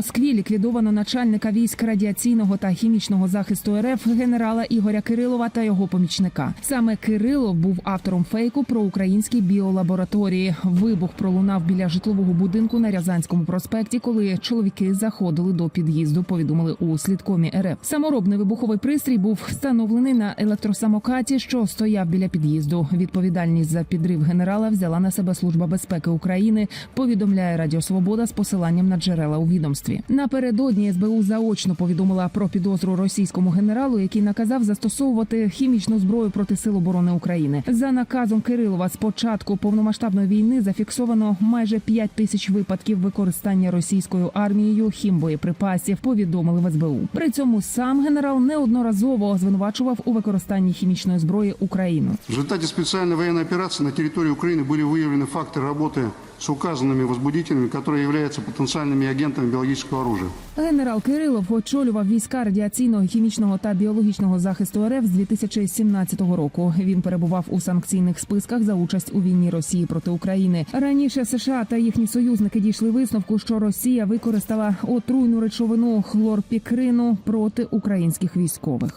Москві ліквідовано начальника військ радіаційного та хімічного захисту РФ генерала Ігоря Кирилова та його помічника. Саме Кирилов був автором фейку про українські біолабораторії. Вибух пролунав біля житлового будинку на Рязанському проспекті, коли чоловіки заходили до під'їзду. Повідомили у слідкомі РФ. Саморобний вибуховий пристрій був встановлений на електросамокаті, що стояв біля під'їзду. Відповідальність за підрив генерала взяла на себе служба безпеки України. Повідомляє Радіо Свобода з посиланням на джерела у відомстві Напередодні СБУ заочно повідомила про підозру російському генералу, який наказав застосовувати хімічну зброю проти сил оборони України. За наказом Кирилова з початку повномасштабної війни зафіксовано майже 5 тисяч випадків використання російською армією хімбоєприпасів. Повідомили в СБУ. При цьому сам генерал неодноразово звинувачував у використанні хімічної зброї Україну. В результате специальной военной операции на территории Украины были выявлены факты работы с указанными возбудителями, которые являются потенциальными агентами биологического оружия. Генерал Кирилов очолював війська радіаційного, хімічного та біологічного захисту РФ з 2017 року. Він перебував у санкційних списках за участь у війні Росії проти України. Раніше США та їхні союзники дійшли висновку, що Росія використала отруйну речовину хлорпікрину проти українських військових.